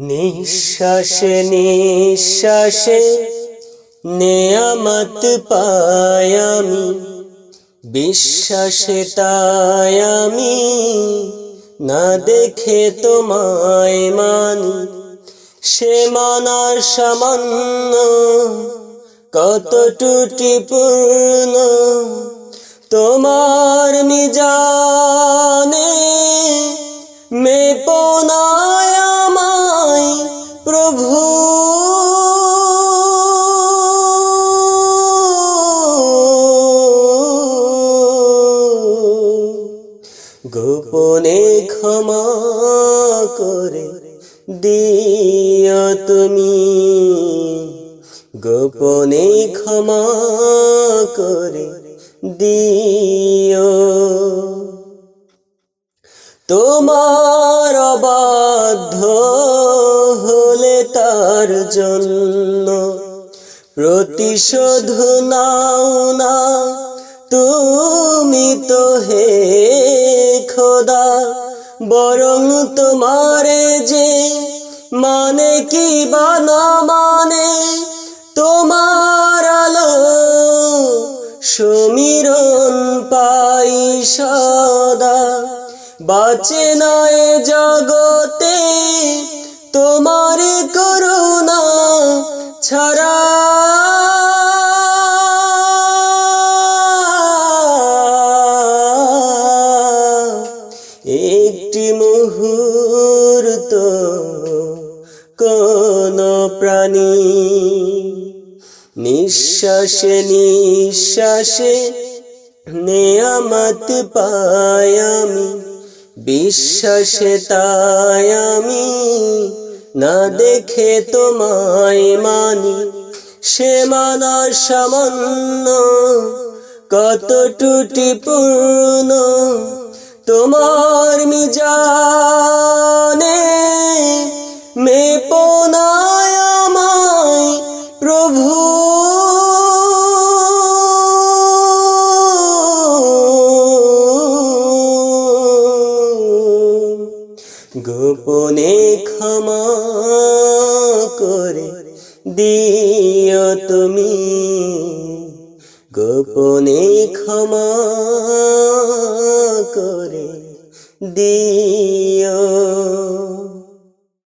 নিঃশ্বাসে নিঃশ্বাসে নেয়ামত পাই আমি। বিশ্বাসে না দেখে তোমায় মানি। সে মানার সামান্য কত টুটি পূর্ণ, তোমার মিজানে মেপনায় গোপনে ক্ষমা করে দিও তুমি। গোপনে ক্ষমা করে দিও। তোমার অবাধ্য হলে তার জন্য প্রতিশোধ নাও না। তুমি তো হে বরং তোমারে যে মানে কি বা না মানে তোমার আলো সমীরণ পাই সদা। বাঁচে নয় জগতে তোমার করুণা ছাড়া মুহূর্ত কোন প্রাণী নিঃশ্বাসে নিঃশ্বাসে নেয়ামত পাই আমি, বিশ্বাসে না দেখে তোমায় মানি। সে মানার সামান্য কত টুটি পূর্ণ তোমার মিজানে মেপনায় আমায় প্রভু। গোপনে ক্ষমা করে দিও তুমি। গোপনে ক্ষমা করে দিও।